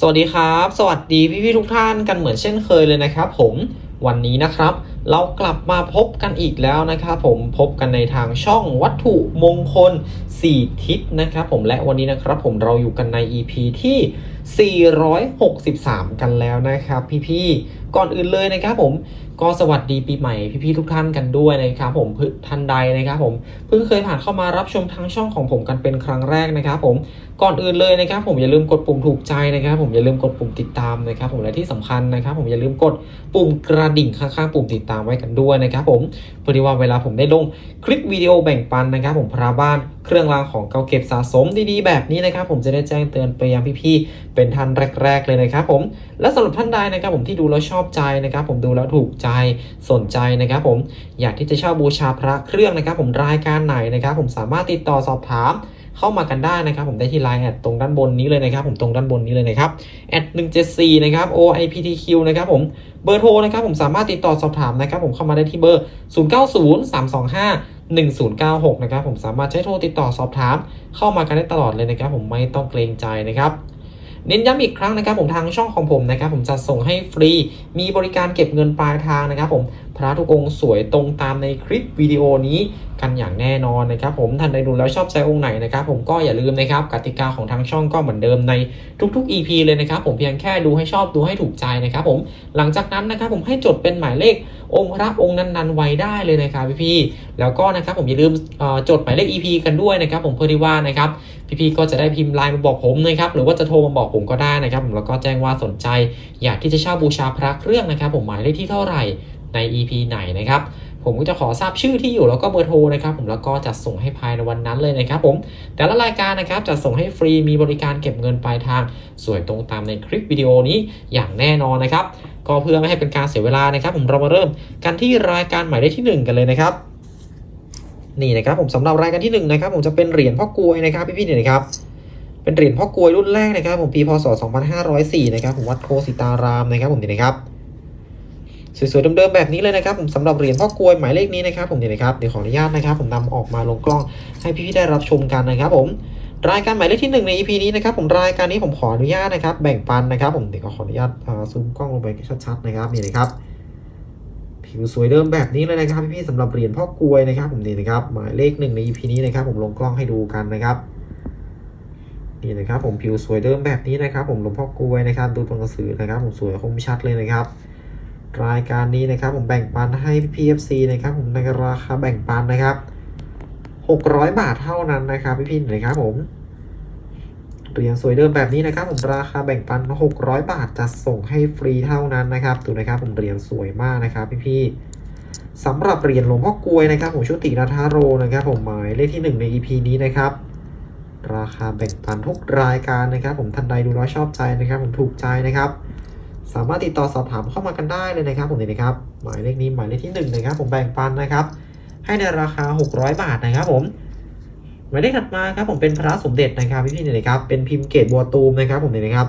สวัสดีครับ สวัสดีพี่ๆทุกท่านกันเหมือนเช่นเคยเลยนะครับ ผมวันนี้นะครับเรากลับมาพบกันอีกแล้วนะครับผมพบกันในทางช่องวัตถุมงคล 4 ทิศนะครับผมและวันนี้นะครับผมเราอยู่กันใน EP ที่ 463 กันแล้วนะครับ พี่ๆก่อนอื่นเลยนะครับผมก็สวัสดีปีใหม่พี่ๆทุกท่านกันด้วยนะครับผมท่านใดนะครับผมเพิ่งเคยผ่านเข้ามารับชมทางช่องของผมกันเป็นครั้งแรกนะครับผมก่อนอื่นเลยนะครับผมอย่าลืมกดปุ่มถูกใจนะครับ ผมอย่าลืมกดปุ่มติดตามนะครับผมและที่สำคัญนะครับ ผมอย่าลืมกดปุ่มกระดิ่งข้างๆปุ่มติดตามไว้กันด้วยนะครับผมเพื่อที่ว่าเวลาผมได้ลงคลิปวิดีโอแบ่งปันนะครับ ผมพระบ้านเครื่องรางของเก่าเก็บสะสมดีๆแบบนี้นะครับ ผมจะได้แจ้งเตือนไปยังพี่ๆเป็นท่านแรก ๆ เลยนะครับผมและสำหรับท่านใดนะครับ ผมที่ดูแล้วชอบใจนะครับ ผมดูแล้วถูกใจสนใจนะครับ ผมอยากที่จะเช่าบูชาพระเครื่องนะครับ ผมรายการไหนนะครับ ผมสามารถติดต่อสอบถามเข้ามากันได้นะครับ ผมได้ที่ไลน์แอดตรงด้านบนนี้เลยนะครับ ผมตรงด้านบนนี้เลยนะครับแอด174นะครับ OIPTQ นะครับผม เบอร์โทรนะครับผมสามารถติดต่อสอบถามนะครับผมเข้ามาได้ที่เบอร์ 090325 1096 นะครับผมสามารถใช้โทรติดต่อสอบถาม เข้ามากันได้ตลอดเลยนะครับผมไม่ต้องเกรงใจนะครับเน้นย้ำอีกครั้งนะครับผมทางช่องของผมนะครับผมจะส่งให้ฟรี มีบริการเก็บเงินปลายทางนะครับผม พระทุกองค์สวยตรงตามในคลิปวิดีโอนี้กันอย่างแน่นอนนะครับผมท่านใดดูแล้วชอบใจองค์ไหนนะครับผมก็อย่าลืมนะครับกติกาของทางช่องก็เหมือนเดิมในทุกๆ EP เลยนะครับผมเพียงแค่ดูให้ชอบดูให้ถูกใจนะครับผมหลังจากนั้นนะครับผมให้จดเป็นหมายเลของค์พระองค์นั้นๆไว้ได้เลยนะครับพี่ๆแล้วก็นะครับผมอย่าลืมจดหมายเลข EP กันด้วยนะครับผมเพื่อที่ว่านะครับพี่ๆก็จะได้พิมพ์ไลน์มาบอกผมนะครับหรือว่าจะโทรมาบอกผมก็ได้นะครับผมแล้วก็แจ้งว่าสนใจ อยากที่จะเช่าบูชาพระเครื่องนะครับผมหมายเลขที่เท่าไหร่ ใน EP ไหนนะครับผมก็จะขอทราบชื่อที่อยู่แล้วก็เบอร์โทรนะครับผมแล้วก็จะส่งให้ภายในวันนั้นเลยนะครับผมแต่ละรายการนะครับจะส่งให้ฟรีมีบริการเก็บเงินปลายทาง สวยตรงตามในคลิปวิดีโอนี้อย่างแน่นอนนะครับ ก็เพื่อไม่ให้เป็นการเสียเวลานะครับ ผมเรามาเริ่มกันที่รายการหมายเลขที่หนึ่งกันเลยนะครับ นี่นะครับผมสำหรับรายการที่หนึ่งนะครับผมจะเป็นเหรียญพ่อกลวยนะครับพี่ๆเนี่ยนะครับเป็นเหรียญพ่อกลวยรุ่นแรกนะครับ ผมปีพศ2504นะครับผมวัดโคสิตารามนะครับผมนี่นะครับ สวยๆเดิมๆแบบนี้เลยนะครับผมสำหรับเหรียญพ่อกลวยหมายเลขนี้นะครับผมนี่นะครับเดี๋ยวขออนุญาตนะครับ ผมนำออกมาลงกล้องให้พี่ๆได้รับชมกันนะครับ ผมรายการหมายเลขที่หนึ่งใน EP นี้นะครับผมรายการนี้ผมขออนุญาตนะครับ แบ่งปันนะครับ ผมเดี๋ยวขออนุญาตซูมกล้องลงไปชัดๆนะครับนี่นะครับผิวสวยเดิมแบบนี้เลยนะครับพี่ๆสำหรับเหรียญพ่อกลวยนะครับ ผมนี่นะครับหมายเลขหนึ่งใน EP นี้นะครับ ผมลงกล้องให้ดูกันนะครับนี่นะครับ ผมผิวสวยเดิมแบบนี้นะครับ ผมหลวงพ่อกลวยนะครับ ดูตัวหนังสือนะครับ ผมสวยคมชัดเลยนะครับ รายการนี้นะครับผมแบ่งปันให้ PFC นะครับผมในราคาแบ่งปันนะครับ 600 บาทเท่านั้นนะครับพี่ๆนะครับผมเหรียญสวยเดิมแบบนี้นะครับผมราคาแบ่งปัน 600 บาทจะส่งให้ฟรีเท่านั้นนะครับดูนะครับผมเหรียญสวยมากนะครับพี่ๆสำหรับเหรียญหลวงพ่อกลวยนะครับผมชุตินาทาโรนะครับผมหมายเลขที่หนึ่งใน EP นี้นะครับราคาแบ่งปันทุกรายการนะครับ ผมท่านใดดูแล้วชอบใจนะครับ ผมถูกใจนะครับ สามารถติดต่อสอบถามเข้ามากันได้เลยนะครับผมนี่นะครับหมายเลขนี้หมายเลขที่หนึ่งนะครับผมแบ่งปันนะครับ ให้ในราคา 600 บาทนะครับผมหมายเลขถัดมาครับผมเป็นพระสมเด็จนะครับพี่ๆเนี่ยนะครับเป็นพิมพ์เกตบัวตูมนะครับผมเนี่ยนะครับ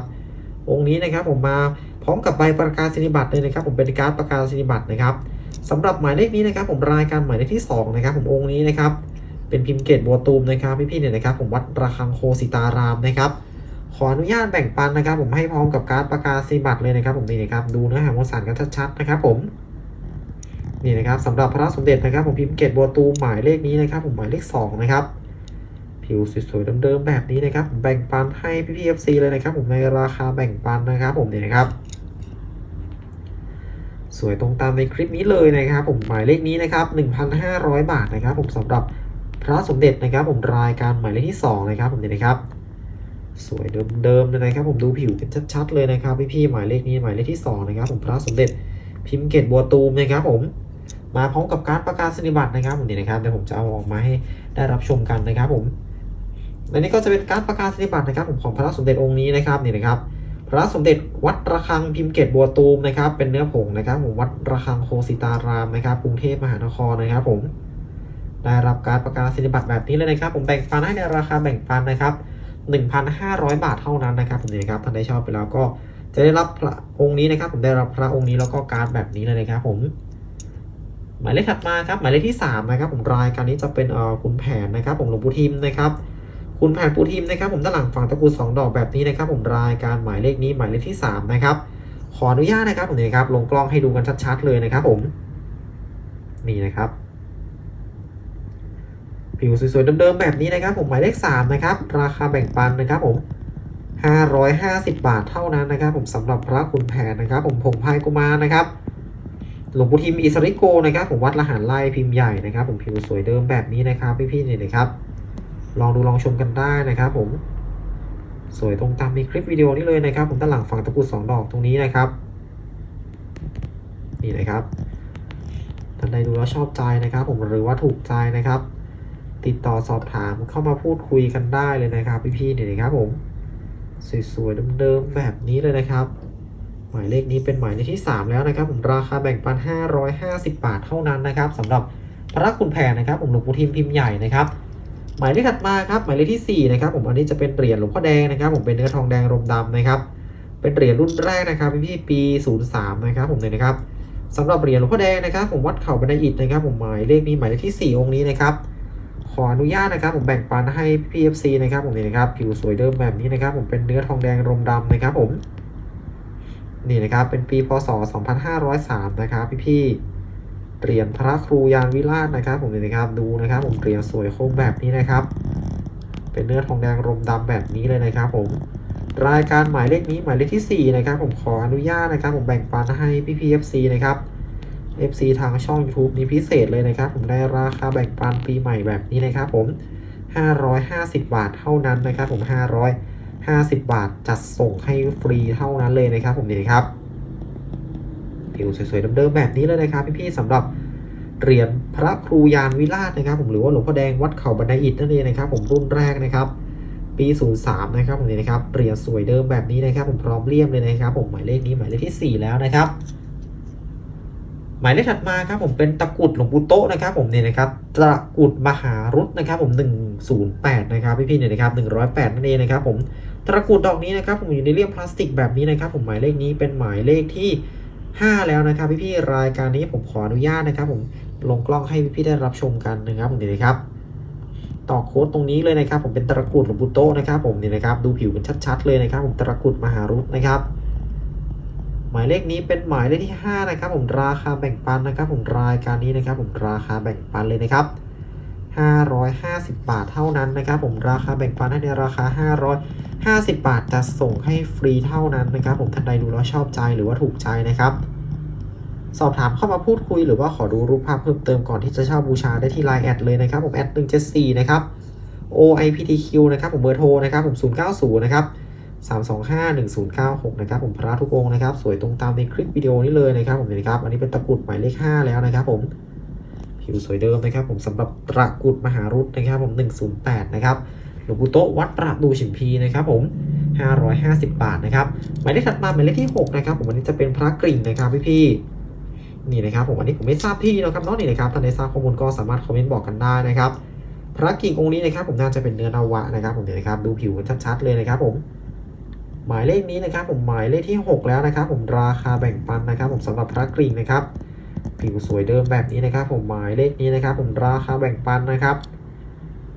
องค์นี้นะครับผมมาพร้อมกับใบประกาศนียบัตรเลยนะครับ ผมเป็นการดประกาศนียบัตรนะครับสำหรับหมายเลขนี้นะครับ ผมรายการหมายเลขที่สองนะครับ ผมองค์นี้นะครับ เป็นพิมพ์เกตบัวตูมนะครับพี่ๆเนี่ยนะครับ ผมวัดระฆังโคสิตารามนะครับ ขออนุญาตแบ่งปันนะครับ ผมให้พร้อมกับการประกาศนีบัตรเลยนะครับ ผมนี่นะครับดูเนื้อหามวลสารกันชัดๆนะครับ ผมนี่นะครับสำหรับพระสมเด็จนะครับ ผมพิมพ์เกตบัวตูมหมายเลขนี้นะครับ ผมหมายเลขสองนะครับผิวสวยๆเดิมๆแบบนี้นะครับผมแบ่งปันให้พี่พีเอฟซีเลยนะครับ ผมในราคาแบ่งปันนะครับ ผมนี่นะครับ สวยตรงตามในคลิปนี้เลยนะครับ ผมหมายเลขนี้นะครับ 1,500 บาทนะครับ ผมสำหรับพระสมเด็จนะครับ ผมรายการหมายเลขที่สองนะครับ ผมนี่นะครับ สวยเดิมๆเลยนะครับ ผมดูผิวกันชัดๆเลยนะครับ พี่ๆหมายเลขนี้หมายเลขที่สองนะครับ ผมพระสมเด็จพิมพ์เกตบัวตูมนะครับ ผมมาพร้อมกับการประกาศนียบัตรนะครับผมนี่นะครับเดี๋ยวผมจะเอาออกมาให้ได้รับชมกันนะครับ ผมและนี่ก็จะเป็นการประกาศนียบัตรนะครับ ผมของพระสมเด็จองค์นี้นะครับนี่นะครับ พระสมเด็จวัดระฆังพิมพ์เกตบัวตูมนะครับ เป็นเนื้อผงนะครับ ผมวัดระฆังโคสิตารามนะครับกรุงเทพมหานครนะครับ ผมได้รับการประกาศนียบัตรแบบนี้เลยนะครับ ผมแบ่งปันให้ในราคาแบ่งปันนะครับ 1,500 บาทเท่านั้นนะครับผมนี่นะครับท่านได้ชอบไปแล้วก็จะได้รับพระองค์นี้นะครับ ผมได้รับพระองค์นี้แล้วก็การดแบบนี้เลยนะครับผมหมายเลขถัดมาครับหมายเลขที่ 3 นะครับ ผมรายการนี้จะเป็นเอ่อคุณแผนนะครับ ผมหลวงปู่ทิมนะครับคุณแผนปูทีมนะครับ ผมด้านหลังฝั่งตะกรุดสองดอกแบบนี้นะครับ ผมรายการหมายเลขนี้หมายเลขที่สามนะครับ ขออนุญาตนะครับผมนี่ครับลงกล้องให้ดูกันชัดๆเลยนะครับ ผมนี่นะครับ ผิวสวยๆเดิมๆแบบนี้นะครับผมหมายเลข3นะครับราคาแบ่งปันนะครับผม550 บาทเท่านั้นนะครับ ผมสำหรับพระคุณแผนนะครับ ผมพงพายกุมารนะครับหลวงปู่ทิมอิสริโกนะครับ ผมวัดละหารไล่พิมพ์ใหญ่นะครับ ผมผิวสวยเดิมแบบนี้นะครับพี่ๆนี่นะครับ ลองดูลองชมกันได้นะครับผมสวยตรงตามในคลิปวิดีโอนี้เลยนะครับ ผมด้านหลังฝั่งตะกุดสองดอกตรงนี้นะครับนี่นะครับท่านใดดูแล้วชอบใจนะครับ ผมหรือว่าถูกใจนะครับ ติดต่อสอบถามเข้ามาพูดคุยกันได้เลยนะครับพี่ๆเนี่ยนะครับผมสวยๆเดิมๆแบบนี้เลยนะครับ หมายเลขนี้เป็นหมายเลขที่ 3 แล้วนะครับ ผมราคาแบ่งปัน 550 บาทเท่านั้นนะครับสำหรับพระคุณแผนนะครับผมหลวงปู่ทิมพิมพ์ใหญ่นะครับหมายเลขถัดมาครับหมายเลขที่4นะครับผมอันนี้จะเป็นเหรียญหลวงพ่อแดงนะครับผมเป็นเนื้อทองแดงรมดำนะครับเป็นเหรียญรุ่นแรกนะครับพี่ๆปี 03 นะครับผมเลยนะครับสำหรับเหรียญหลวงพ่อแดงนะครับ ผมวัดเข่าบันไดอิฐนะครับ ผมหมายเลขนี้หมายเลขที่ 4 องค์นี้นะครับ ขออนุญาตนะครับผมแบ่งปันให้ PFC นะครับผมนี่นะครับผิวสวยเดิมแบบนี้นะครับผมเป็นเนื้อทองแดงรมดำนะครับผมนี่นะครับเป็นปีพศ 2503 นะครับพี่ๆเหรียญพระครูยานวิราชนะครับ ผมนี่นะครับดูนะครับผมเหรียญสวยโค้งแบบนี้นะครับ เป็นเนื้อทองแดงรมดำแบบนี้เลยนะครับ ผมรายการหมายเลขนี้หมายเลขที่ 4 นะครับ ผมขออนุญาตนะครับ ผมแบ่งปันให้พี่ๆ FC นะครับ FC ทางช่อง YouTube นี้พิเศษเลยนะครับ ผมได้ราคาแบ่งปันปีใหม่แบบนี้นะครับผม 550 บาทเท่านั้นนะครับผม 550 บาทจัดส่งให้ฟรีเท่านั้นเลยนะครับผมนี่ครับผิวสวยๆเดิมๆแบบนี้เลยนะครับพี่ๆสำหรับเหรียญพระครูยานวิราชนะครับ ผมหรือว่าหลวงพ่อแดงวัดเขาบันไดอิฐนั่นเองนะครับ ผมรุ่นแรกนะครับ ปี 03 นะครับผมนี่นะครับเหรียญสวยเดิมแบบนี้นะครับ ผมพร้อมเลี่ยมเลยนะครับ ผมหมายเลขนี้หมายเลขที่ 4 แล้วนะครับ หมายเลขถัดมาครับผมเป็นตะกุดหลวงปู่โตนะครับผมเนี่ยนะครับตะกุดมหารุตนะครับผม108นะครับพี่ๆเนี่ยนะครับ108นั่นเองนะครับผมตะกุดดอกนี้นะครับผมอยู่ในเลี่ยมพลาสติกแบบนี้นะครับผมหมายเลขนี้เป็นหมายเลขที่ 5 แล้วนะครับพี่ๆรายการนี้ผมขออนุญาตนะครับ ผมลงกล้องให้พี่ๆได้รับชมกันนะครับผมเนี่ยนะครับต่อโค้ดตรงนี้เลยนะครับ ผมเป็นตะกุดหลวงปู่โตนะครับผมเนี่ยนะครับดูผิวกันชัด ๆ เลยนะครับ ผมตะกุดมหารุตนะครับ หมายเลขนี้เป็นหมายเลขที่ 5 นะครับ ผมราคาแบ่งปันนะครับ ผมรายการนี้นะครับ ผมราคาแบ่งปันเลยนะครับ 550 บาทเท่านั้นนะครับ ผมราคาแบ่งปันให้ในราคา 550 บาทจะส่งให้ฟรีเท่านั้นนะครับ ผมท่านใดดูแล้วชอบใจหรือว่าถูกใจนะครับ สอบถามเข้ามาพูดคุยหรือว่าขอดูรูปภาพเพิ่มเติมก่อนที่จะเช่าบูชาได้ที่ Line แอดเลยนะครับ ผมแอด174นะครับ OIPTQ นะครับ ผมเบอร์โทรนะครับ ผม090นะครับ 3251096 นะครับผมพระทุกองนะครับ สวยตรงตามในคลิปวิดีโอนี้เลยนะครับผมนไหมครับ อันนี้เป็นตะกรุดหมายเลข 5 แล้วนะครับผม ผิวสวยเดิมนะครับ ผมสำหรับตะกรุดมหารุตนะครับ ผม 108 นะครับหลวงปู่โตวัดประดูฉิมพีนะครับผม 550 บาทนะครับ หมายเลขถัดมาหมายเลขที่ 6 นะครับ ผมอันนี้จะเป็นพระกริ่งนะครับพี่ๆนี่นะครับผมอันนี้ผมไม่ทราบที่นะครับน้องนี่นะครับท่านใดทราบข้อมูลก็สามารถคอมเมนต์บอกกันได้นะครับพระกิ่งองค์นี้นะครับผมน่าจะเป็นเนื้อนาวะนะครับ ผมเดี๋ยวนะครับดูผิวชัดๆเลยนะครับผม หมายเลขนี้นะครับผมหมายเลขที่ 6 แล้วนะครับ ผมราคาแบ่งปันนะครับ ผมสำหรับพระกริ่งนะครับ ผิวสวยเดิมแบบนี้นะครับ ผมหมายเลขนี้นะครับ ผมราคาแบ่งปันนะครับ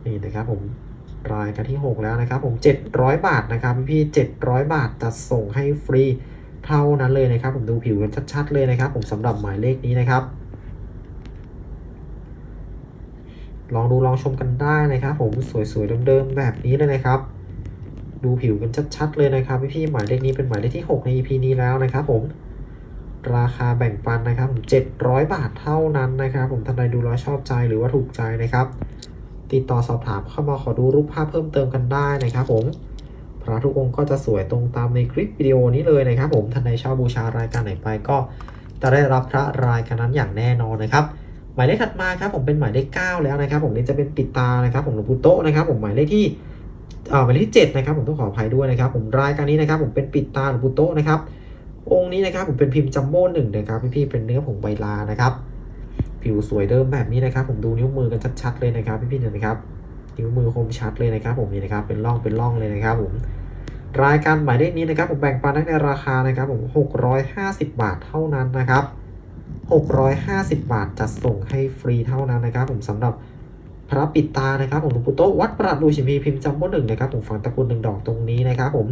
นี่นะครับ ผมรายกันที่ 6 แล้วนะครับ ผม 700 บาทนะครับพี่700 บาทจะส่งให้ฟรีเท่านั้นเลยนะครับ ผมดูผิวกันชัดๆเลยนะครับ ผมสำหรับหมายเลขนี้นะครับลองดูลองชมกันได้นะครับ ผมสวยๆเดิมๆแบบนี้เลยนะครับ ดูผิวกันชัดๆเลยนะครับพี่ๆหมายเลขนี้เป็นหมายเลขที่ 6 ใน EP นี้แล้วนะครับผมราคาแบ่งปันนะครับผม700 บาทเท่านั้นนะครับ ผมท่านใดดูแล้วชอบใจหรือว่าถูกใจนะครับ ติดต่อสอบถามเข้ามาขอดูรูปภาพเพิ่มเติมกันได้นะครับผมพระทุกองค์ก็จะสวยตรงตามในคลิปวิดีโอนี้เลยนะครับ ผมท่านใดช่าบูชารายการไหนไปก็จะได้รับพระรายการนั้นอย่างแน่นอนนะครับ หมายเลขถัดมาครับผมเป็นหมายเลข9แล้วนะครับ ผมนี่จะเป็นปิดตานะครับผมหลวงปู่โตนะครับ ผมหมายเลขที่ หมายเลขที่7นะครับผมต้องขออภัยด้วยนะครับ ผมรายการนี้นะครับ ผมเป็นปิดตาหลวงปู่โตนะครับ องค์นี้นะครับผมเป็นพิมพ์จัมโบ้หนึ่งนะครับพี่ๆเป็นเนื้อผงใบลานะครับ ผิวสวยเดิมแบบนี้นะครับ ผมดูนิ้วมือกันชัดๆเลยนะครับ พี่ๆเนี่ยนะครับนิ้วมือคมชัดเลยนะครับ ผมนี่นะครับเป็นร่องเป็นร่องเลยนะครับ ผมรายการหมายเลขนี้นะครับ ผมแบ่งปันให้ในราคานะครับ ผม 650 บาทเท่านั้นนะครับ 650 บาทจะส่งให้ฟรีเท่านั้นนะครับ ผมสำหรับ พระปิดตานะครับผมหลวงปู่โตวัดประดูชิมีพิมพ์จำพวกหนึ่งนะครับผมฝังตะกรุดหนึ่งดอกตรงนี้นะครับผม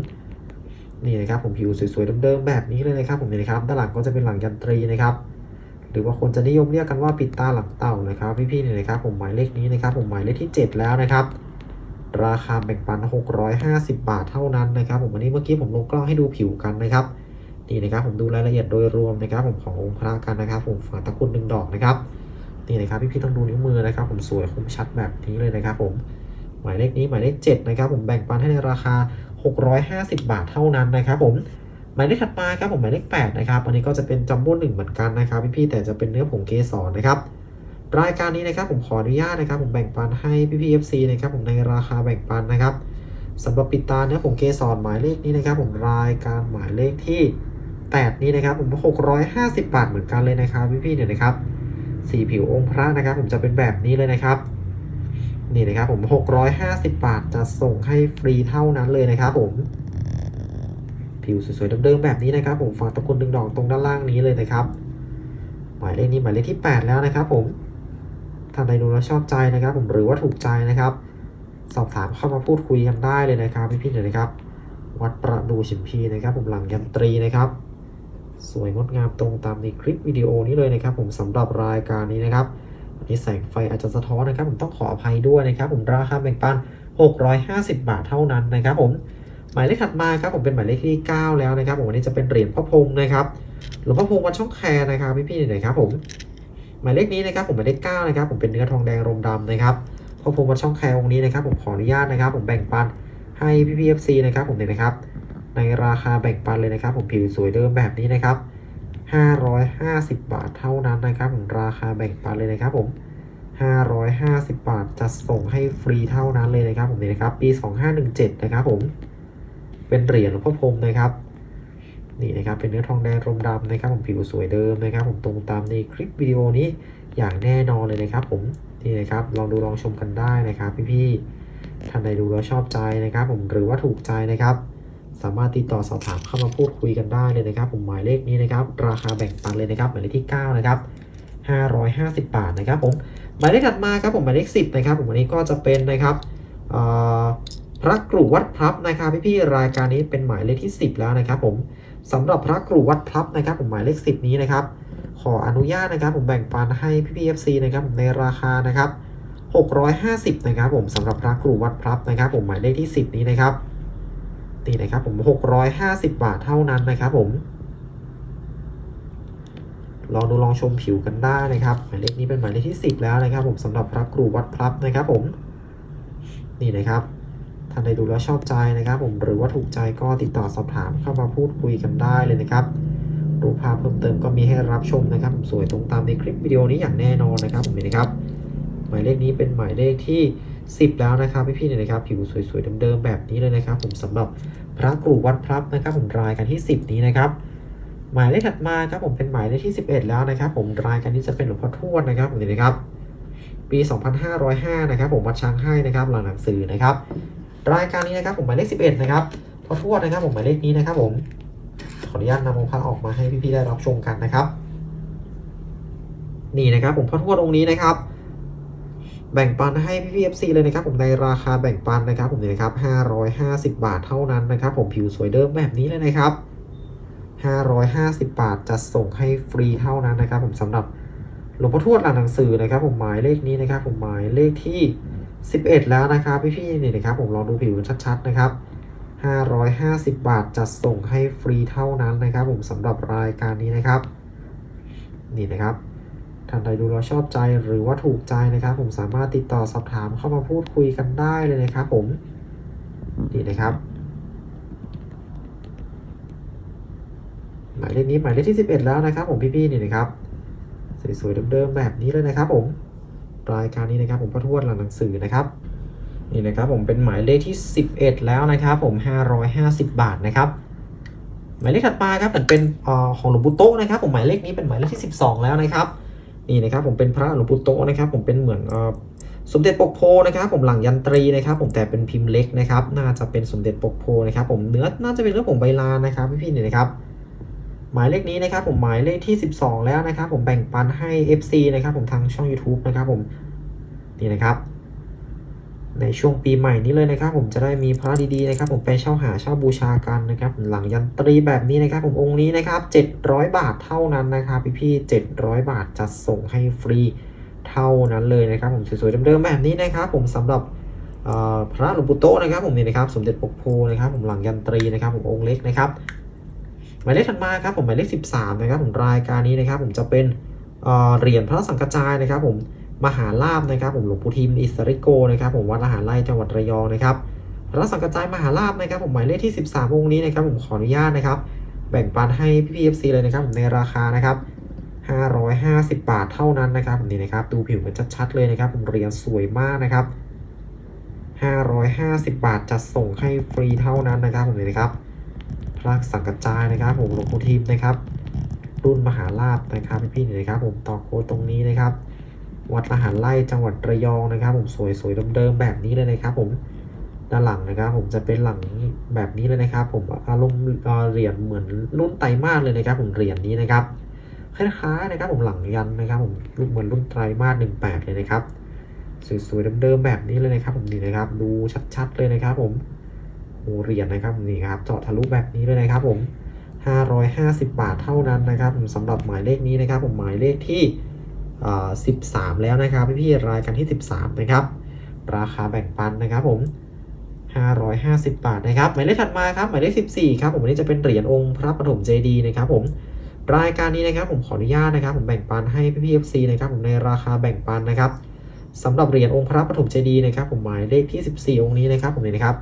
นี่นะครับผมผิวสวยๆเดิมๆแบบนี้เลยนะครับ ผมนี่นะครับด้านหลังก็จะเป็นหลังยันตรีนะครับ หรือว่าคนจะนิยมเรียกกันว่าปิดตาหลังเต่านะครับพี่ๆเนี่ยนะครับ ผมหมายเลขนี้นะครับผมหมายเลขที่ 7 แล้วนะครับ ราคาแบ่งปัน 650 บาทเท่านั้นนะครับ ผมวันนี้เมื่อกี้ผมลงกล้องให้ดูผิวกันนะครับนี่นะครับผมดูรายละเอียดโดยรวมนะครับ ผมขององค์พระกันนะครับ ผมฝาตะกรุดหนึ่งดอกนะครับ นี่นะครับพี่ๆต้องดูนิ้วมือนะครับ ผมสวยคมชัดแบบนี้เลยนะครับผมหมายเลขนี้หมายเลข7นะครับผมแบ่งปันให้ในราคา 650 บาทเท่านั้นนะครับผมหมายเลขถัดมาครับผมหมายเลข8นะครับอันนี้ก็จะเป็นจัมโบ้หนึ่งเหมือนกันนะครับพี่ๆแต่จะเป็นเนื้อผงเกสรนะครับรายการนี้นะครับผมขออนุญาตนะครับ ผมแบ่งปันให้พี่ๆ FC นะครับผมในราคาแบ่งปันนะครับสำหรับปิดตาเนื้อผงเกสรหมายเลขนี้นะครับ ผมรายการหมายเลขที่ 8 นี้นะครับผม 650 บาทเหมือนกันเลยนะครับพี่ๆเนี่ยนะครับ สีผิวองค์พระนะครับ ผมจะเป็นแบบนี้เลยนะครับ นี่นะครับผม 650 บาทจะส่งให้ฟรีเท่านั้นเลยนะครับผม ผิวสวยๆเดิมๆแบบนี้นะครับ ผมฝากตะกรุดดึงดอกตรงด้านล่างนี้เลยนะครับ หมายเลขนี้หมายเลขที่ 8 แล้วนะครับ ผมท่านใดดูแล้วชอบใจนะครับ ผมหรือว่าถูกใจนะครับ สอบถามเข้ามาพูดคุยกันได้เลยนะครับพี่ๆเลยนะครับ วัดประดูชิมพีนะครับ ผมหลังยันตรีนะครับ สวยงดงามตรงตามในคลิปวิดีโอนี้เลยนะครับ ผมสำหรับรายการนี้นะครับวันนี้แสงไฟอาจจะสะท้อนนะครับ ผมต้องขออภัยด้วยนะครับ ผมราคาแบ่งปัน 650 บาทเท่านั้นนะครับ ผมหมายเลขถัดมาครับผมเป็นหมายเลขที่ 9 แล้วนะครับผมวันนี้จะเป็นเหรียญพระพรหมนะครับหลวงพ่อพรหมวัดช่องแคร์นะครับพี่ๆหน่อยครับผมหมายเลขนี้นะครับผมหมายเลข9นะครับผมเป็นเนื้อทองแดงรมดำนะครับพระพรหมวัดช่องแคร์องค์นี้นะครับ ผมขออนุญาตนะครับ ผมแบ่งปันให้พี่พีเอฟซีนะครับผมเนี่ยนะครับ ในราคาแบ่งปันเลยนะครับ ผมผิวสวยเดิมแบบนี้นะครับ 550 บาทเท่านั้นนะครับผมราคาแบ่งปันเลยนะครับผม 550 บาทจะส่งให้ฟรีเท่านั้นเลยนะครับ ผมนี่นะครับ ปี 2517 นะครับผม เป็นเหรียญหลวงพ่อพรมนะครับ นี่นะครับ เป็นเนื้อทองแดงรมดำนะครับ ผมผิวสวยเดิมนะครับ ผมตรงตามในคลิปวิดีโอนี้อย่างแน่นอนเลยนะครับ ผมนี่นะครับ ลองดูลองชมกันได้นะครับ พี่ๆท่านใดดูแล้วชอบใจนะครับ ผมหรือว่าถูกใจนะครับ สามารถติดต่อสอบถามเข้ามาพูดคุยกันได้เลยนะครับผมหมายเลขนี้นะครับ ราคาแบ่งปันเลยนะครับหมายเลขที่ 9 นะครับ 550 บาทนะครับผมหมายเลขถัดมาครับผมหมายเลข10 นะครับผมวันนี้ก็จะเป็นนะครับพระกรุวัดพลับนะครับพี่ๆรายการนี้เป็นหมายเลขที่ 10 แล้วนะครับ ผมสำหรับพระกรุวัดพลับนะครับ ผมหมายเลข 10 นี้นะครับ ขออนุญาตนะครับ ผมแบ่งปันให้พี่ๆ FC นะครับผมในราคานะครับ650 นะครับ ผมสำหรับพระกรุวัดพลับนะครับ ผมหมายเลขที่ 10 นี้นะครับ นี่นะครับผม650 บาทเท่านั้นนะครับผม ลองดูลองชมผิวกันได้นะครับ หมายเลขนี้เป็นหมายเลขที่ 10 แล้วนะครับ ผมสำหรับพระครูวัดพลับนะครับผม นี่นะครับท่านใดดูแล้วชอบใจนะครับ ผมหรือว่าถูกใจก็ติดต่อสอบถามเข้ามาพูดคุยกันได้เลยนะครับรูปภาพเพิ่มเติมก็มีให้รับชมนะครับผมสวยตรงตามในคลิปวิดีโอนี้อย่างแน่นอนนะครับผมนี่นะครับ หมายเลขนี้เป็นหมายเลขที่ 10 แล้วนะครับพี่ๆเนี่ยนะครับผิวสวยๆเดิมๆแบบนี้เลยนะครับ ผมสำหรับพระกรูวัดพลับนะครับ ผมรายการที่ 10 นี้นะครับ หมายเลขถัดมาครับผมเป็นหมายเลขที่ 11 แล้วนะครับ ผมรายการนี้จะเป็นหลวงพ่อทวดนะครับผมนี่นะครับ ปี 2505 นะครับ ผมวัดช้างให้นะครับหลังหนังสือนะครับ รายการนี้นะครับผมหมายเลข 11 นะครับพ่อทวดนะครับผมหมายเลขนี้นะครับ ผมขออนุญาตนำองค์พระออกมาให้พี่ๆได้รับชมกันนะครับ นี่นะครับ ผมพ่อทวดองค์นี้นะครับ แบ่งปันให้พี่พีเอฟซีเลยนะครับผมในราคาแบ่งปันนะครับผมเนี่ยนะครับ550บาทเท่านั้นนะครับผมผิวสวยเดิมแบบนี้เลยนะครับ550บาทจะส่งให้ฟรีเท่านั้นนะครับผมสำหรับหลวงพ่อทวดหลังหนังสือนะครับ ผมหมายเลขนี้นะครับ ผมหมายเลขที่ 11 แล้วนะครับพี่ๆนี่นะครับ ผมลองดูผิวชัดๆนะครับ 550 บาทจะส่งให้ฟรีเท่านั้นนะครับ ผมสำหรับรายการนี้นะครับ นี่นะครับ ท่านใดดูแล้วชอบใจหรือว่าถูกใจนะครับ ผมสามารถติดต่อสอบถามเข้ามาพูดคุยกันได้เลยนะครับ ผมนี่นะครับหมายเลขนี้หมายเลขที่ 11 แล้วนะครับ ผมพี่ๆนี่นะครับสวยๆเดิมๆแบบนี้เลยนะครับ ผมรายการนี้นะครับ ผมพระทวดหลังหนังสือนะครับนี่นะครับผมเป็นหมายเลขที่ 11 แล้วนะครับ ผม 550 บาทนะครับ หมายเลขถัดมาครับเหมือนเป็นของหลวงปู่โตะนะครับ ผมหมายเลขนี้เป็นหมายเลขที่ 12 แล้วนะครับ นี่นะครับผมเป็นพระหลวงปู่โตนะครับ ผมเป็นเหมือนสมเด็จปกโพนะครับ ผมหลังยันตรีนะครับ ผมแต่เป็นพิมพ์เล็กนะครับ น่าจะเป็นสมเด็จปกโพนะครับ ผมเนื้อน่าจะเป็นเนื้อผงใบลานนะครับพี่ๆเนี่ยนะครับ หมายเลขนี้นะครับ ผมหมายเลขที่ 12 แล้วนะครับ ผมแบ่งปันให้ FC นะครับ ผมทางช่อง YouTube นะครับ ผมนี่นะครับ ในช่วงปีใหม่นี้เลยนะครับผมจะได้มีพระดีๆนะครับผมไปเช่าหาเช่าบูชากันนะครับหลังยันตรีแบบนี้นะครับผมองค์นี้นะครับ 700 บาทเท่านั้นนะครับพี่ๆ700 บาทจะส่งให้ฟรีเท่านั้นเลยนะครับผมสวยๆเดิมๆแบบนี้นะครับผมสำหรับพระหลวงปู่โตนะครับผมนี่นะครับสมเด็จปกโพนะครับผมหลังยันตรีนะครับผมองค์เล็กนะครับหมายเลขถัดมาครับผมหมายเลข 13 นะครับผมรายการนี้นะครับผมจะเป็นเหรียญพระสังกระจายนะครับผม มหาลาบนะครับผมหลวงปู่ทิมอิสริโกนะครับผมวัดละหารไร่จังหวัดระยองนะครับระสังกระจายมหาลาบนะครับผมหมายเลขที่ 13องค์นี้นะครับผมขออนุญาตนะครับ แบ่งปันให้พี่พีเอฟซีเลยนะครับผมในราคานะครับ550 บาทเท่านั้นนะครับผมนี่นะครับดูผิวกันชัดๆเลยนะครับผมเหรียญสวยมากนะครับ 550 บาทจะส่งให้ฟรีเท่านั้นนะครับผมนี่นะครับพระสังกัจจายนะครับ ผมหลวงปู่ทิมนะครับ รุ่นมหาลาภนะครับพี่ๆนี่นะครับ ผมต่อโค้ดตรงนี้นะครับ วัดละหารไร่จังหวัดระยองนะครับ ผมสวยๆเดิมๆแบบนี้เลยนะครับ ผมด้านหลังนะครับ ผมจะเป็นหลังแบบนี้เลยนะครับ ผมอารมณ์เหรียญเหมือนรุ่นไตรมาสเลยนะครับ ผมเหรียญนี้นะครับคล้ายๆนะครับ ผมหลังยันนะครับ ผมรูปเหมือนรุ่นไตรมาสหนึ่งแปดเลยนะครับสวยๆเดิมๆแบบนี้เลยนะครับ ผมนี่นะครับ ดูชัดๆเลยนะครับ ผมโอ้เหรียญนะครับนี่ครับเจาะทะลุแบบนี้เลยนะครับ ผม 550 บาทเท่านั้นนะครับ ผมสำหรับหมายเลขนี้นะครับ ผมหมายเลขที่ 13 แล้วนะครับพี่ๆรายการที่ 13 นะครับ ราคาแบ่งปันนะครับผม 550 บาทนะครับหมายเลขถัดมาครับหมายเลข14 ครับผมอันนี้จะเป็นเหรียญองค์พระปฐมเจดีย์นะครับผมรายการนี้นะครับผมขออนุญาตนะครับ ผมแบ่งปันให้พี่ๆ FC นะครับผมในราคาแบ่งปันนะครับสำหรับเหรียญองค์พระปฐมเจดีย์นะครับ ผมหมายเลขที่ 14 องค์นี้นะครับ ผมนี่นะครับ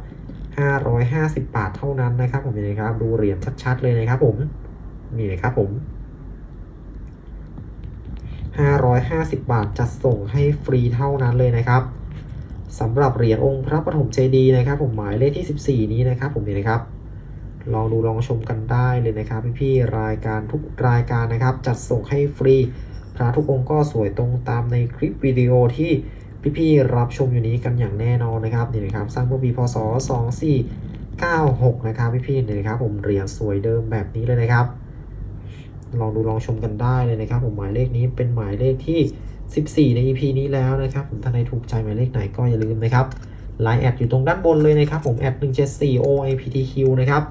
550 บาทเท่านั้นนะครับ ผมนี่นะครับดูเหรียญชัดๆเลยนะครับ ผมนี่นะครับผม 550 บาทจะส่งให้ฟรีเท่านั้นเลยนะครับสำหรับเหรียญองค์พระปฐมเจดีย์นะครับ ผมหมายเลขที่ 14 นี้นะครับผมนี่นะครับ ลองดูลองชมกันได้เลยนะครับ พี่ๆรายการทุกรายการนะครับ จัดส่งให้ฟรี พระทุกองค์ก็สวยตรงตามในคลิปวิดีโอที่พี่ๆรับชมอยู่นี้กันอย่างแน่นอนนะครับนี่นะครับสร้างเมื่อปีพศ 2496 นะครับพี่ๆนี่นะครับผมเหรียญสวยเดิมแบบนี้เลยนะครับ ลองดูลองชมกันได้เลยนะครับ ผมหมายเลขนี้เป็นหมายเลขที่ 14 ใน EP นี้แล้วนะครับ ผมท่านใดถูกใจหมายเลขไหนก็อย่าลืมนะครับไลน์แอดอยู่ตรงด้านบนเลยนะครับ ผมแอด174 OIPTQ นะครับ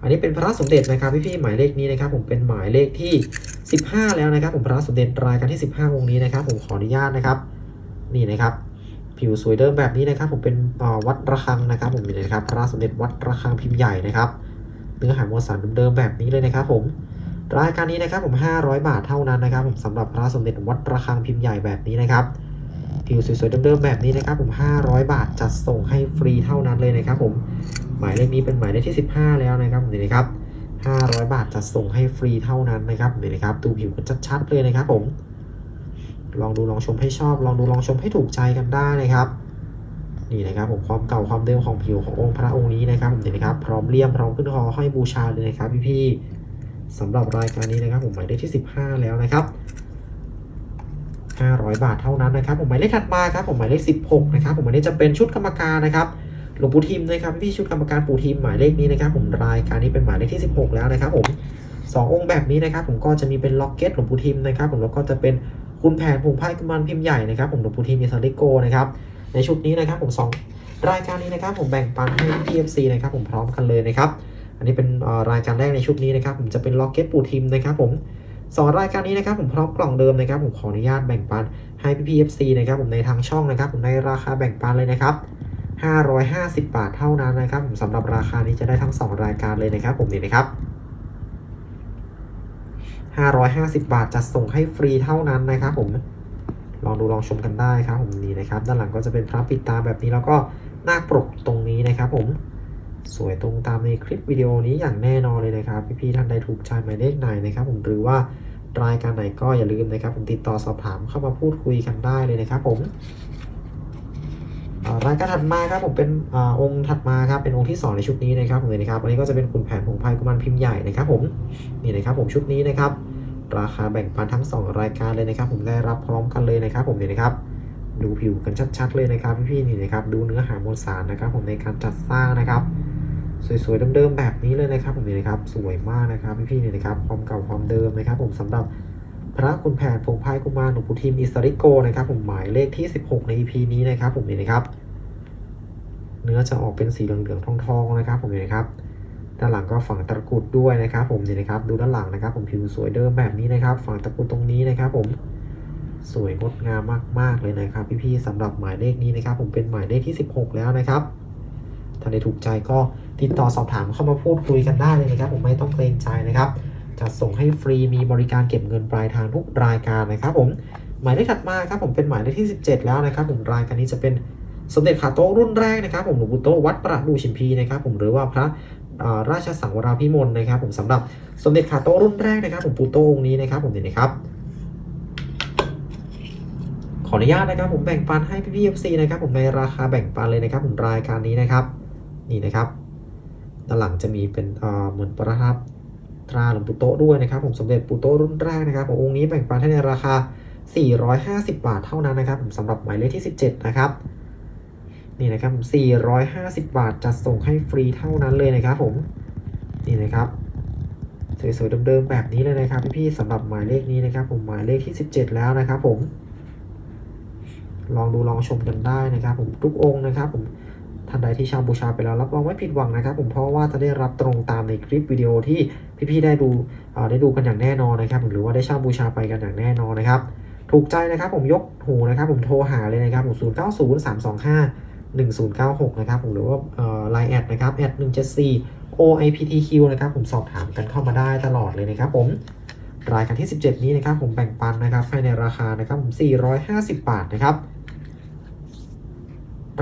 อันนี้เป็นพระสมเด็จนะครับพี่ๆหมายเลขนี้นะครับ ผมเป็นหมายเลขที่ 15 แล้วนะครับ ผมพระสมเด็จรายการที่ 15องค์นี้นะครับ ผมขออนุญาตนะครับ นี่นะครับ ผิวสวยเดิมแบบนี้นะครับ ผมเป็นวัดระฆังนะครับ ผมนี่นะครับ พระสมเด็จวัดระฆังพิมพ์ใหญ่นะครับเนื้อหามวลสารเดิมๆแบบนี้เลยนะครับ ผม รายการนี้นะครับผม 500 บาทเท่านั้นนะครับผมสำหรับพระสมเด็จวัดระฆังพิมพ์ใหญ่แบบนี้นะครับผิวสวยๆเดิมๆแบบนี้นะครับผม 500 บาทจัดส่งให้ฟรีเท่านั้นเลยนะครับผมหมายเลขนี้เป็นหมายเลขที่ 15 แล้วนะครับนี่นะครับ 500 บาทจัดส่งให้ฟรีเท่านั้นนะครับนี่นะครับดูผิวกันชัดๆเลยนะครับผมลองดูลองชมให้ชอบ ลองดูลองชมให้ถูกใจกันได้นะครับนี่นะครับผมความเก่าความเดิมของผิวขององค์พระองค์นี้นะครับผมนี่นะครับพร้อมเลี่ยมพร้อมขึ้นคอห้อยบูชาเลยนะครับพี่ๆ สำหรับรายการนี้นะครับผมหมายเลขที่ 15 แล้วนะครับ 500 บาทเท่านั้นนะครับผมหมายเลขถัดมาครับผมหมายเลข 16 นะครับผมอันนี้จะเป็นชุดกรรมการนะครับหลวงปู่ทิมนะครับพี่ชุดกรรมการปู่ทิมหมายเลขนี้นะครับ ผมรายการนี้เป็นหมายเลขที่ 16 แล้วนะครับผมสององค์แบบนี้นะครับ ผมก็จะมีเป็นล็อกเก็ตหลวงปู่ทิมนะครับ ผมแล้วก็จะเป็นคุณแผนผงไพ่กุมารพิมพ์ใหญ่นะครับ ผมหลวงปู่ทิมอิสริโกนะครับในชุดนี้นะครับ ผมสองรายการนี้นะครับ ผมแบ่งปันให้ PFC นะครับ ผมพร้อมกันเลยนะครับ อันนี้เป็นรายการแรกในชุดนี้นะครับผมจะเป็นล็อกเก็ตปูทิมนะครับผมสองรายการนี้นะครับผมพร้อมกล่องเดิมนะครับ ผมขออนุญาตแบ่งปันให้พี่ PFC นะครับผมในทางช่องนะครับ ผมในราคาแบ่งปันเลยนะครับ 550 บาทเท่านั้นนะครับ ผมสำหรับราคานี้จะได้ทั้ง 2 รายการเลยนะครับ ผมนี่นะครับ 550 บาทจะส่งให้ฟรีเท่านั้นนะครับ ผมลองดูลองชมกันได้ครับ ผมนี่นะครับ ด้านหลังก็จะเป็นพระปิดตาแบบนี้แล้วก็หน้าปกตรงนี้นะครับ ผม สวยตรงตามในคลิปวิดีโอนี้อย่างแน่นอนเลยนะครับ พี่ๆท่านใดถูกใจหมายเลขไหนนะครับ ผมหรือว่ารายการไหนก็อย่าลืมนะครับ ผมติดต่อสอบถามเข้ามาพูดคุยกันได้เลยนะครับ ผมรายการถัดมาครับผมเป็นอองค์ถัดมาครับเป็นองค์ที่ 2 ในชุดนี้นะครับผมเลยนะครับอันนี้ก็จะเป็นขุนแผนผงไพกุมารพิมพ์ใหญ่นะครับผมนี่นะครับผมชุดนี้นะครับ ราคาแบ่งปันทั้ง 2 รายการเลยนะครับ ผมได้รับพร้อมกันเลยนะครับ ผมนี่นะครับ ดูผิวกันชัดๆเลยนะครับพี่ๆนี่นะครับดูเนื้อหามวลสารนะครับ ผมในการจัดสร้างนะครับ สวยๆเดิมๆแบบนี้เลยนะครับผมนี่นะครับสวยมากนะครับพี่ๆเนี่ยนะครับความเก่าความเดิมนะครับ ผมสำหรับพระคุณแผนผงไพกุมารหลวงปู่ทิมอิสริโกนะครับ ผมหมายเลขที่ 16 ใน EP นี้นะครับ ผมนี่นะครับ เนื้อจะออกเป็นสีเหลืองๆทองๆนะครับ ผมเนี่ยนะครับด้านหลังก็ฝังตะกุดด้วยนะครับ ผมเนี่ยนะครับ ดูด้านหลังนะครับ ผมผิวสวยเดิมแบบนี้นะครับฝังตะกุดตรงนี้นะครับ ผมสวยงดงามมาก ๆ เลยนะครับ พี่ๆสำหรับหมายเลขนี้นะครับ ผมเป็นหมายเลขที่ 16 แล้วนะครับ ถ้าได้ถูกใจก็ ติดต่อสอบถามเข้ามาพูดคุยกันได้เลยนะครับผมไม่ต้องเกรงใจนะครับจะส่งให้ฟรีมีบริการเก็บเงินปลายทางทุกรายการนะครับผมหมายเลขถัดมาครับผมเป็นหมายเลขที่ 17 แล้วนะครับผมรายการนี้จะเป็นสมเด็จขาโตะรุ่นแรกนะครับผมหลวงปู่โตะวัดประดูชิมพีนะครับผมหรือว่าพระราชสังวราพิมลนะครับ ผมสำหรับสมเด็จขาโตะรุ่นแรกนะครับผมปู่โตะองค์นี้นะครับ ผมเห็นไหมครับขออนุญาตนะครับผมแบ่งปันให้พี่พีเอฟซีนะครับผมในราคาแบ่งปันเลยนะครับผมรายการนี้นะครับ นี่นะครับ ด้านหลังจะมีเป็นเหมือนประทับตราหลวงปู่โตด้วยนะครับ ผมสมเด็จปู่โตรุ่นแรกนะครับผมองค์นี้แบ่งปันให้ในราคา 450 บาทเท่านั้นนะครับผมสำหรับหมายเลขที่ 17 นะครับนี่นะครับผม450 บาทจัดส่งให้ฟรีเท่านั้นเลยนะครับ ผมนี่นะครับสวยๆเดิมๆแบบนี้เลยนะครับพี่ๆสำหรับหมายเลขนี้นะครับ ผมหมายเลขที่ 17 แล้วนะครับ ผม ลองดูลองชมกันได้นะครับ ผมทุกองค์นะครับ ผม ท่านใดที่เชาบูชาไปแล้วรับรองไม่ผิดหวังนะครับ ผมเพราะว่าจะได้รับตรงตามในคลิปวิดีโอที่พี่ๆได้ดูได้ดูกันอย่างแน่นอนนะครับ หรือว่าได้เช่าบูชาไปกันอย่างแน่นอนนะครับ ถูกใจนะครับผมยกหูนะครับ ผมโทรหาเลยนะครับผม0 9 0 3 2 5 1096 นะครับผมหรือว่าไลน์แอดนะครับแอด174 OIPTQ นะครับผมสอบถามกันเข้ามาได้ตลอดเลยนะครับผมรายการที่ 17 นี้นะครับผมแบ่งปันนะครับให้ในราคานะครับผม450 บาทนะครับ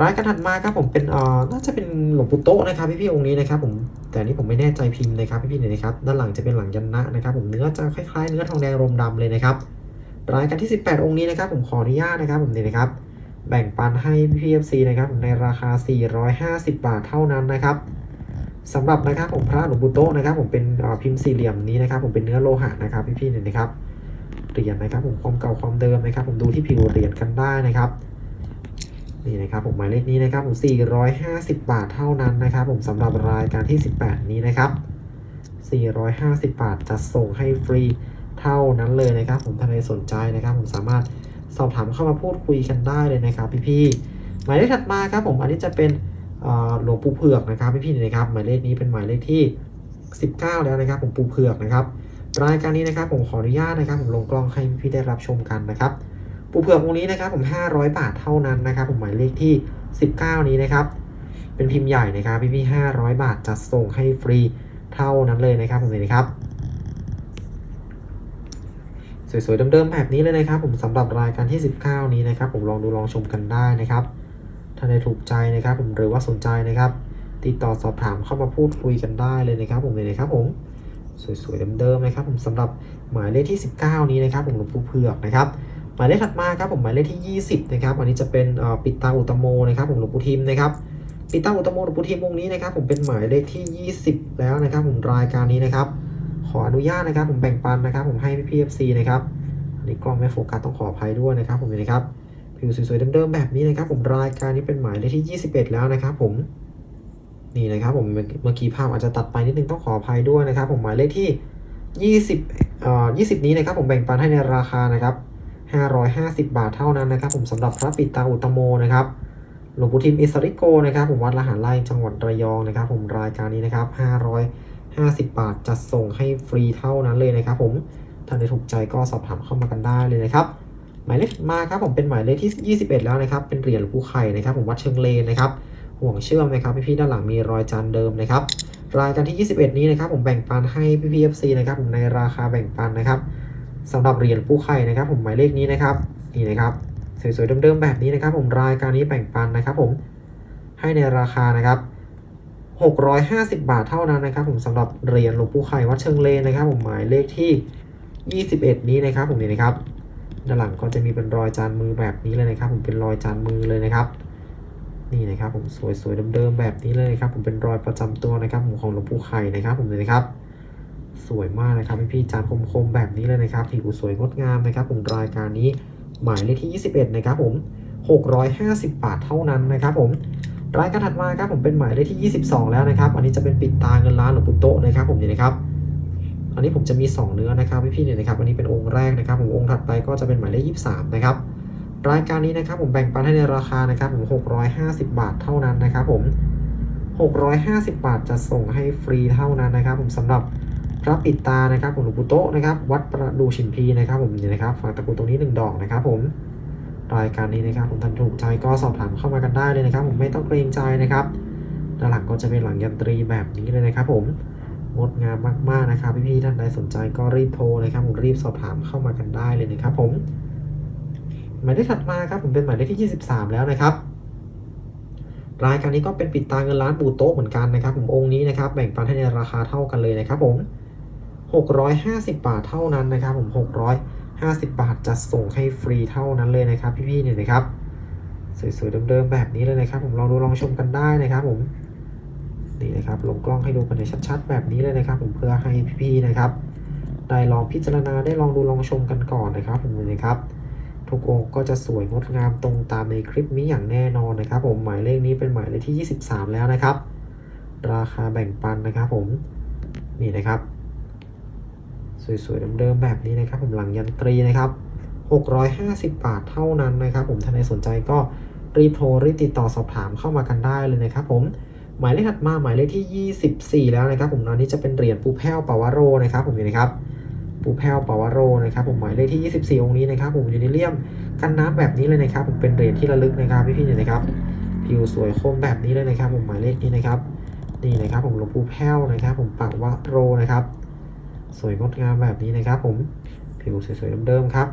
รายการถัดมาครับผมเป็นเอ่อน่าจะเป็นหลวงปู่โตะนะครับพี่ๆองค์นี้นะครับผมแต่นี้ผมไม่แน่ใจพิมพ์นะครับพี่ๆเนี่ยนะครับด้านหลังจะเป็นหลังยันนะนะครับผมเนื้อจะคล้ายๆเนื้อทองแดงรมดำเลยนะครับรายการที่ 18 องค์นี้นะครับผมขออนุญาตนะครับผมเนี่ยนะครับแบ่งปันให้พี่ๆ FC นะครับผมในราคา 450 บาทเท่านั้นนะครับสำหรับนะครับผมพระหลวงปู่โตะนะครับผมเป็นเอ่อพิมพ์สี่เหลี่ยมนี้นะครับผมเป็นเนื้อโลหะนะครับพี่ๆเนี่ยนะครับเหรียญนะครับผมความเก่าความเดิมนะครับผมดูที่ผิวเหรียญกันได้นะครับ นี่นะครับผมหมายเลขนี้นะครับผม450 บาทเท่านั้นนะครับ ผมสำหรับรายการที่ 18 นี้นะครับ 450 บาทจะส่งให้ฟรีเท่านั้นเลยนะครับ ผมถ้าใครสนใจนะครับ ผมสามารถสอบถามเข้ามาพูดคุยกันได้เลยนะครับพี่ๆหมายเลขถัดมาครับผมอันนี้จะเป็นหลวงปู่เผือกนะครับพี่ๆนะครับ หมายเลขนี้เป็นหมายเลขที่ 19 แล้วนะครับ ผมปู่เผือกนะครับ รายการนี้นะครับผมขออนุญาตนะครับ ผมลงกล้องให้พี่ๆได้รับชมกันนะครับ ปูเผือกองนี้นะครับผม 500 บาทเท่านั้นนะครับผมหมายเลขที่ 19 นี้นะครับ เป็นพิมพ์ใหญ่นะครับพี่พี่500 บาทจัดส่งให้ฟรีเท่านั้นเลยนะครับผมเลยนะครับ สวยๆเดิมๆแบบนี้เลยนะครับ ผมสำหรับรายการที่ 19 นี้นะครับ ผมลองดูลองชมกันได้นะครับ ถ้าได้ถูกใจนะครับ ผมหรือว่าสนใจนะครับ ติดต่อสอบถามเข้ามาพูดคุยกันได้เลยนะครับ ผมเลยนะครับ ผมสวยๆเดิมๆนะครับ ผมสำหรับหมายเลขที่ 19 นี้นะครับ ผมหลวงปู่เผือกนะครับ หมายเลขถัดมาครับผมหมายเลขที่ 20นะครับอันนี้จะเป็นปิดตาอุตโมนะครับผมหลวงปู่ทิมนะครับปิดตาอุตโมหลวงปู่ทิมองนี้นะครับผมเป็นหมายเลขที่ 20 แล้วนะครับผมรายการนี้นะครับขออนุญาตนะครับผมแบ่งปันนะครับผมให้พี่เอฟซีนะครับอันนี้กล้องไม่โฟกัสต้องขออภัยด้วยนะครับผมนะครับผิวสวยๆเดิมๆแบบนี้นะครับผมรายการนี้เป็นหมายเลขที่ 21 แล้วนะครับผมนี่นะครับผมเมื่อกี้ภาพอาจจะตัดไปนิดนึงต้องขออภัยด้วยนะครับผมหมายเลขที่ 20เอ่อ20 นี้นะครับผมแบ่งปันให้ในราคานะครับ 550 บาทเท่านั้นนะครับ ผมสำหรับพระปิดตาอุตโมนะครับหลวงปู่ทิมอิสริโกนะครับ ผมวัดละหารไร่จังหวัดระยองนะครับ ผมรายการนี้นะครับ 550 บาทจัดส่งให้ฟรีเท่านั้นเลยนะครับ ผมท่านใดถูกใจก็สอบถามเข้ามากันได้เลยนะครับหมายเลขมาครับผมเป็นหมายเลขที่ 21 แล้วนะครับ เป็นเหรียญหลวงปู่ไข่นะครับ ผมวัดเชิงเลนนะครับห่วงเชื่อมนะครับพี่ๆด้านหลังมีรอยจานเดิมนะครับรายการที่ 21 นี้นะครับ ผมแบ่งปันให้พี่ๆ FC นะครับผมในราคาแบ่งปันนะครับ สำหรับเหรียญผู้ไข่นะครับผมหมายเลขนี้นะครับนี่นะครับสวยๆเดิมๆแบบนี้นะครับ ผมรายการนี้แบ่งปันนะครับ ผมให้ในราคานะครับ650 บาทเท่านั้นนะครับ ผมสำหรับเหรียญหลวงปู่ไข่วัดเชิงเลนนะครับ ผมหมายเลขที่ 21 นี้นะครับ ผมนี่นะครับด้านหลังก็จะมีเป็นรอยจานมือแบบนี้เลยนะครับ ผมเป็นรอยจานมือเลยนะครับ นี่นะครับ ผมสวยๆเดิมๆแบบนี้เลยนะครับ ผมเป็นรอยประจำตัวนะครับ ผมของหลวงปู่ไข่นะครับ ผมเลยนะครับ สวยมากนะครับพี่ๆจานคมๆแบบนี้เลยนะครับผิวสวยงดงามนะครับผมรายการนี้หมายเลขที่ 21 นะครับผม650 บาทเท่านั้นนะครับผมรายการถัดมาครับผมเป็นหมายเลขที่ 22 แล้วนะครับ อันนี้จะเป็นปิดตาเงินล้านหลวงปู่โตะนะครับผมนี่นะครับ อันนี้ผมจะมี 2 เนื้อนะครับพี่ๆเนี่ยนะครับ อันนี้เป็นองค์แรกนะครับ ผมองค์ถัดไปก็จะเป็นหมายเลข 23 นะครับ รายการนี้นะครับผมแบ่งปันให้ในราคานะครับผม650 บาทเท่านั้นนะครับผม650 บาทจะส่งให้ฟรีเท่านั้นนะครับ ผมสำหรับ ระปิดตานะครับผมหลวงปู่โตะนะครับวัดประดูชิมพีนะครับผมนี่นะครับฝากตะกรุดตรงนี้หนึ่งดอกนะครับผมรายการนี้นะครับผมท่านถูกใจก็สอบถามเข้ามากันได้เลยนะครับ ผมไม่ต้องเกรงใจนะครับด้านหลังก็จะเป็นหลังยันตรีแบบนี้เลยนะครับ ผมงดงามมากๆนะครับพี่ๆท่านใดสนใจก็รีบโทรนะครับผมรีบสอบถามเข้ามากันได้เลยนะครับ ผมหมายเลขถัดมาครับผมเป็นหมายเลขที่ 23 แล้วนะครับ รายการนี้ก็เป็นปิดตาเงินล้านปูโต๊ะเหมือนกันนะครับ ผมองค์นี้นะครับแบ่งปันให้ในราคาเท่ากันเลยนะครับ ผม 650 บาทเท่านั้นนะครับผม 650 บาทจะส่งให้ฟรีเท่านั้นเลยนะครับ พี่ๆเนี่ยนะครับ สวยๆเดิมๆแบบนี้เลยนะครับ ผมลองดูลองชมกันได้นะครับ ผมนี่นะครับลงกล้องให้ดูกันในชัดๆ แบบนี้เลยนะครับ ผมเพื่อให้พี่ๆนะครับ ได้ลองพิจารณาได้ลองดูลองชมกันก่อนนะครับ ผมนะครับทุกองค์ก็จะสวยงดงามตรงตามในคลิปนี้อย่างแน่นอนนะครับ ผมหมายเลขนี้เป็นหมายเลขที่ 23 แล้วนะครับ ราคาแบ่งปันนะครับ ผมนี่นะครับ สวยๆเดิมๆแบบนี้นะครับผมหลังยันตรีนะครับ 650 บาทเท่านั้นนะครับ ผมท่านใดสนใจก็รีบโทรรีบติดต่อสอบถามเข้ามากันได้เลยนะครับ ผมหมายเลขถัดมาหมายเลขที่ 24 แล้วนะครับ ผมตอนนี้จะเป็นเหรียญปูแพ้วปาวาโรนะครับ ผมนี่นะครับปูแพ้วปาวาโรนะครับ ผมหมายเลขที่ 24 องค์นี้นะครับ ผมอยู่ในเลี่ยมกันน้ำแบบนี้เลยนะครับ ผมเป็นเหรียญที่ระลึกนะครับพี่ๆเนี่ยนะครับผิวสวยคมแบบนี้เลยนะครับ ผมหมายเลขนี้นะครับนี่นะครับ ผมหลวงปู่แพ้วนะครับ ผมปาวาโรนะครับ สวยงดงามแบบนี้นะครับผมผิวสวยๆเดิมๆครับ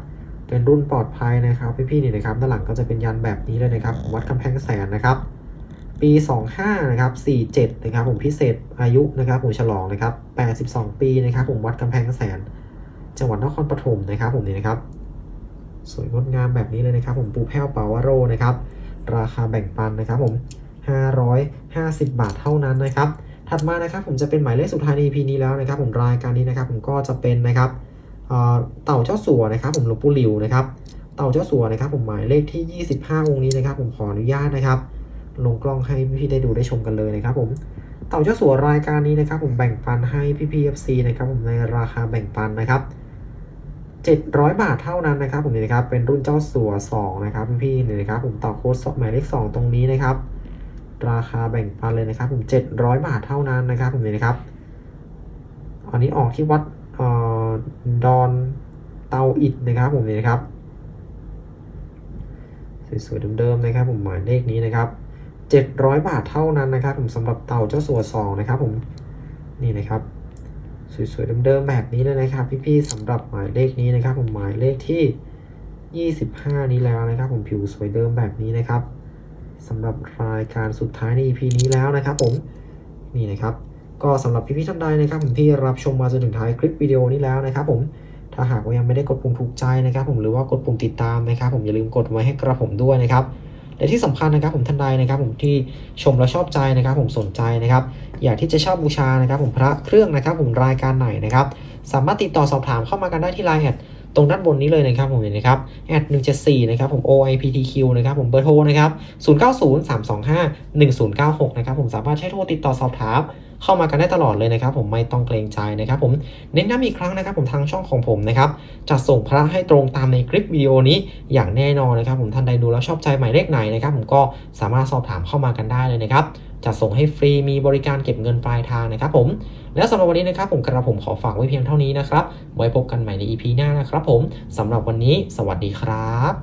เป็นรุ่นปลอดภัยนะครับพี่ๆนี่นะครับด้านหลังก็จะเป็นยันแบบนี้เลยนะครับวัดกำแพงแสนนะครับ ปี 25นะครับ47นะครับผมพิเศษอายุนะครับผมฉลองนะครับ 82 ปีนะครับผมวัดกำแพงแสน จังหวัดนครปฐมนะครับผมนี่นะครับ สวยงดงามแบบนี้เลยนะครับ ผมปูแพ้วเปาวาโรนะครับ ราคาแบ่งปันนะครับผม550 บาทเท่านั้นนะครับ ถัดมานะครับผมจะเป็นหมายเลขสุดท้ายใน EP นี้แล้วนะครับ ผมรายการนี้นะครับ ผมก็จะเป็นนะครับเต่าเจ้าสัวนะครับ ผมหลวงปู่หลิวนะครับ เต่าเจ้าสัวนะครับ ผมหมายเลขที่ 25 องค์นี้นะครับ ผมขออนุญาตนะครับ ลงกล้องให้พี่ๆได้ดูได้ชมกันเลยนะครับผมเต่าเจ้าสัวรายการนี้นะครับ ผมแบ่งปันให้พี่พีเอฟซีนะครับ ผมในราคาแบ่งปันนะครับ700 บาทเท่านั้นนะครับ ผมนี่นะครับเป็นรุ่นเจ้าสัว2นะครับพี่ๆนี่นะครับ ผมต่อโค้ดหมายเลข2ตรงนี้นะครับ ราคาแบ่งปันเลยนะครับ ผม 700 บาทเท่านั้นนะครับผมนี่นะครับ อันนี้ออกที่วัดออดอนเตาอิดนะครับผมนี่นะครับสวยๆเดิมๆนะครับ ผมหมายเลขนี้นะครับ 700 บาทเท่านั้นนะครับ ผมสำหรับเต่าเจ้าสัวสองนะครับ ผมนี่นะครับ สวยๆเดิมๆแบบนี้เลยนะครับ พี่ๆสำหรับหมายเลขนี้นะครับ ผมหมายเลขที่ 25 นี้แล้วนะครับ ผมผิวสวยเดิมแบบนี้นะครับ สำหรับรายการสุดท้ายใน EP นี้แล้วนะครับผมนี่นะครับก็สำหรับพี่ๆท่านใดนะครับผมที่รับชมมาจนถึงท้ายคลิปวิดีโอนี้แล้วนะครับผมถ้าหากว่ายังไม่ได้กดปุ่มถูกใจนะครับผมหรือว่ากดปุ่มติดตามนะครับ ผมอย่าลืมกดไว้ให้กระผมด้วยนะครับและที่สำคัญนะครับผมท่านใดนะครับ ผมที่ชมแล้วชอบใจนะครับ ผมสนใจนะครับ อยากที่จะเช่าบูชานะครับ ผมพระเครื่องนะครับ ผมรายการไหนนะครับ สามารถติดต่อสอบถามเข้ามากันได้ที่ไลน์แอด ตรงด้านบนนี้เลยนะครับผมเห็นนะครับแอด174นะครับผม OIPTQ นะครับผมเบอร์โทรนะครับ0903251096นะครับผมสามารถใช้โทรติดต่อสอบถามเข้ามากันได้ตลอดเลยนะครับ ผมไม่ต้องเกรงใจนะครับ ผมเน้นย้ำอีกครั้งนะครับ ผมทางช่องของผมนะครับจะส่งพระให้ตรงตามในคลิปวิดีโอนี้อย่างแน่นอนนะครับ ผมท่านใดดูแล้วชอบใจหมายเลขไหนนะครับ ผมก็สามารถสอบถามเข้ามากันได้เลยนะครับ จะส่งให้ฟรีมีบริการเก็บเงินปลายทางนะครับผมแล้วสำหรับวันนี้นะครับผมกระผมขอฝากไว้เพียงเท่านี้นะครับ ไว้พบกันใหม่ใน EP หน้านะครับผมสำหรับวันนี้ สวัสดีครับ